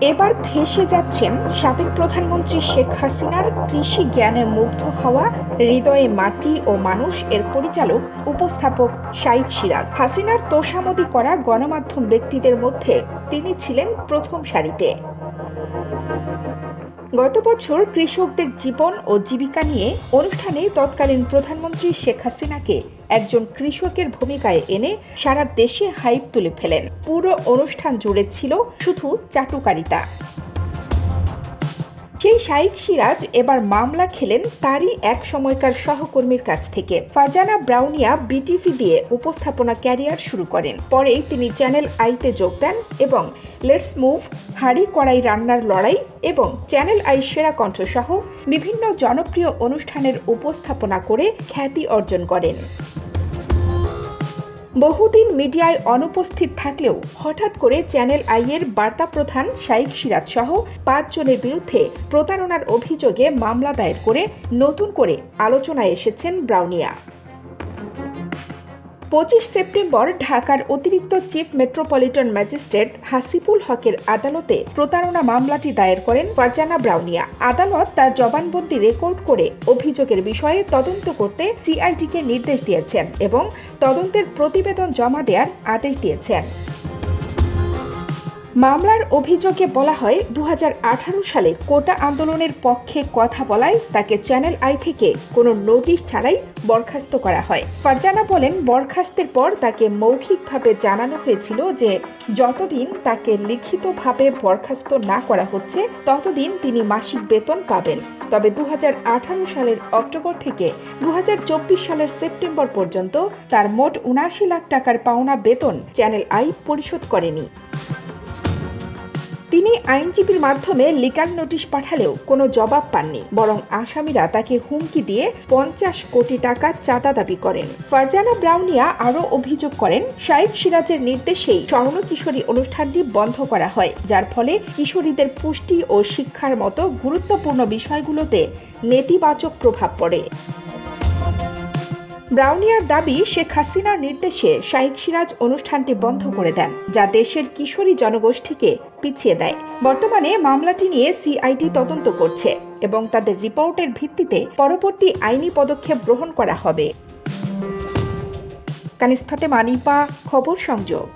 এবার ভেসে যাচ্ছেন সাবেক প্রধানমন্ত্রী শেখ হাসিনার কৃষি জ্ঞানে মুগ্ধ হওয়া হৃদয়ে মাটি ও মানুষ এর পরিচালক উপস্থাপক শাহিদ সিরাজ। হাসিনার তোষামদি করা গণমাধ্যম ব্যক্তিদের মধ্যে তিনি ছিলেন প্রথম সারিতে। গত বছর কৃষকদের জীবন ও জীবিকা নিয়ে অনুষ্ঠানে তৎকালীন প্রধানমন্ত্রী শেখ হাসিনাকে একজন কৃষকের ভূমিকায় এনে সারা দেশে হাইপ তুলে ফেলেন। পুরো অনুষ্ঠান জুড়ে ছিল শুধু চাটুকারিতা। শাইক সিরাজ এবার মামলা খেলেন তারই এক সময়কার সহকর্মীর কাছ থেকে। ফারজানা ব্রাউনিয়া বিটিভি দিয়ে উপস্থাপনা ক্যারিয়ার শুরু করেন। পরে তিনি চ্যানেল আইতে যোগ দেন এবং লেটস মুভ, হাড়ি কড়াই রান্নার লড়াই এবং চ্যানেল আই সেরা কণ্ঠ সহ বিভিন্ন জনপ্রিয় অনুষ্ঠানের উপস্থাপনা করে খ্যাতি অর্জন করেন। বহুদিন মিডিয়ায় অনুপস্থিত থাকলেও হঠাৎ করে চ্যানেল আইয়ের বার্তা প্রধান শাইক সিরাজ সহ পাঁচজনের বিরুদ্ধে প্রতারণার অভিযোগে মামলা দায়ের করে নতুন করে আলোচনায় এসেছেন ব্রাউনিয়া। পঁচিশ সেপ্টেম্বর ঢাকার অতিরিক্ত চিফ মেট্রোপলিটন ম্যাজিস্ট্রেট হাসিফুল হকের আদালতে প্রতারণা মামলাটি দায়ের করেন ফারজানা ব্রাউনিয়া। আদালত তার জবানবন্দি রেকর্ড করে অভিযোগের বিষয়ে তদন্ত করতে সিআইটিকে নির্দেশ দিয়েছেন এবং তদন্তের প্রতিবেদন জমা দেওয়ার আদেশ দিয়েছেন। মামলার অভিযোগে বলা হয় দু হাজার আঠারো সালে কোটা আন্দোলনের পক্ষে কথা বলায় তাকে চ্যানেল আই থেকে কোনো নোটিশ ছাড়াই বরখাস্ত করা হয়। ফারজানা বলেন, বরখাস্তের পর তাকে মৌখিকভাবে জানানো হয়েছিল যে, যতদিন তাকে লিখিতভাবে বরখাস্ত না করা হচ্ছে, ততদিন তিনি মাসিক বেতন পাবেন। তবে দু হাজার আঠারো সালের অক্টোবর থেকে দু হাজার চব্বিশ সালের সেপ্টেম্বর পর্যন্ত তার মোট উনাশি লাখ টাকার পাওনা বেতন চ্যানেল আই পরিশোধ করেনি। তিনি আইনজীবীর মাধ্যমে লিগাল নোটিশ পাঠালেও কোনো জবাব পাননি, বরং আসামিরা তাকে হুমকি দিয়ে পঞ্চাশ কোটি টাকা চাঁদা দাবি করেন। ফারজানা ব্রাউনিয়া আরও অভিযোগ করেন শাইক সিরাজের নির্দেশেই স্বর্ণ কিশোরী অনুষ্ঠানটি বন্ধ করা হয়, যার ফলে কিশোরীদের পুষ্টি ও শিক্ষার মতো গুরুত্বপূর্ণ বিষয়গুলোতে নেতিবাচক প্রভাব পড়ে। ব্রাউনিয়ার দাবি, শেখ হাসিনার নির্দেশে শাহিক সিরাজ অনুষ্ঠানটি বন্ধ করে দেন, যা দেশের কিশোরী জনগোষ্ঠীকে পিছিয়ে দেয়। বর্তমানে মামলাটি নিয়ে সিআইডি তদন্ত করছে এবং তাদের রিপোর্টের ভিত্তিতে পরবর্তী আইনি পদক্ষেপ গ্রহণ করা হবে। কানিস্থাতে মানিপা, খবর সংযোগ।